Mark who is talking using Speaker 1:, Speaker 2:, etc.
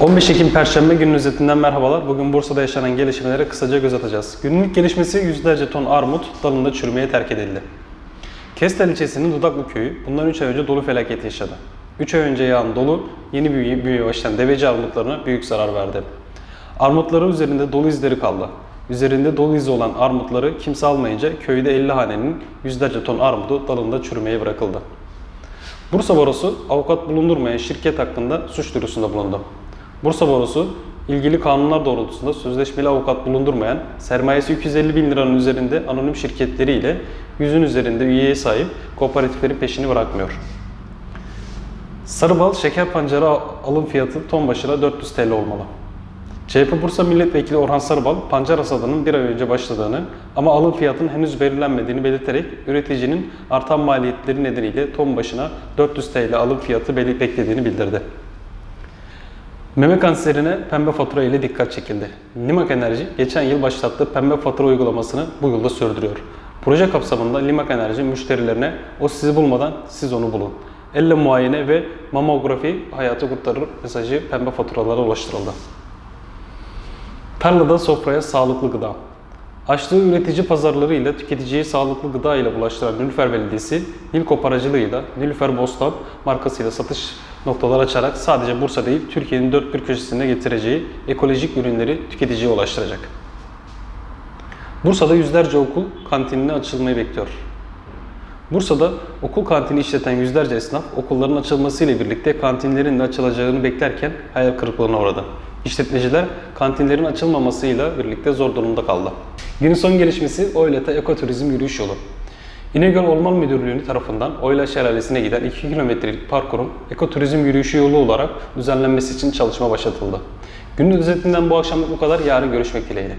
Speaker 1: 15 Ekim Perşembe günün özetinden merhabalar. Bugün Bursa'da yaşanan gelişmelere kısaca göz atacağız. Günün ilk gelişmesi yüzlerce ton armut dalında çürümeye terk edildi. Kestel ilçesinin Dudaklı köyü bundan 3 ay önce dolu felaketi yaşadı. 3 ay önce yağan dolu yeni büyüye, büyüye başlayan deveci armutlarına büyük zarar verdi. Armutların üzerinde dolu izleri kaldı. Üzerinde dolu izi olan armutları kimse almayınca köyde 50 hanenin yüzlerce ton armudu dalında çürümeye bırakıldı. Bursa Barosu avukat bulundurmayan şirket hakkında suç duyurusunda bulundu. Bursa Barosu ilgili kanunlar doğrultusunda sözleşmeli avukat bulundurmayan sermayesi 250 bin liranın üzerinde anonim şirketleriyle yüzün üzerinde üyeye sahip kooperatiflerin peşini bırakmıyor. Sarıbal şeker pancarı alım fiyatı ton başına 400 TL olmalı. CHP Bursa Milletvekili Orhan Sarıbal, pancar hasadının bir ay önce başladığını ama alım fiyatının henüz belirlenmediğini belirterek üreticinin artan maliyetleri nedeniyle ton başına 400 TL alım fiyatı beklediğini bildirdi. Meme kanserine pembe fatura ile dikkat çekildi. Limak Enerji geçen yıl başlattığı pembe fatura uygulamasını bu yılda sürdürüyor. Proje kapsamında Limak Enerji müşterilerine o sizi bulmadan siz onu bulun. Elle muayene ve mamografi hayatı kurtarır mesajı pembe faturalara ulaştırıldı. Tarlada sofraya sağlıklı gıda. Açtığı üretici pazarları ile tüketiciyi sağlıklı gıda ile bulaştıran Nülfer Belediyesi, Nilkop aracılığıyla Nilüfer Bostan markasıyla satış noktalar açarak sadece Bursa değil Türkiye'nin dört bir köşesine getireceği ekolojik ürünleri tüketiciye ulaştıracak. Bursa'da yüzlerce okul kantinine açılmayı bekliyor. Bursa'da okul kantini işleten yüzlerce esnaf okulların açılmasıyla birlikte kantinlerin de açılacağını beklerken hayal kırıklığına uğradı. İşletmeciler kantinlerin açılmamasıyla birlikte zor durumda kaldı. Günün son gelişmesi Oylata Ekoturizm Yürüyüş Yolu. İnegöl Orman Müdürlüğü tarafından Oyla Şelalesi'ne giden 2 kilometrelik parkurun ekoturizm yürüyüşü yolu olarak düzenlenmesi için çalışma başlatıldı. Günün özetinden bu akşamlık bu kadar. Yarın görüşmek dileğiyle.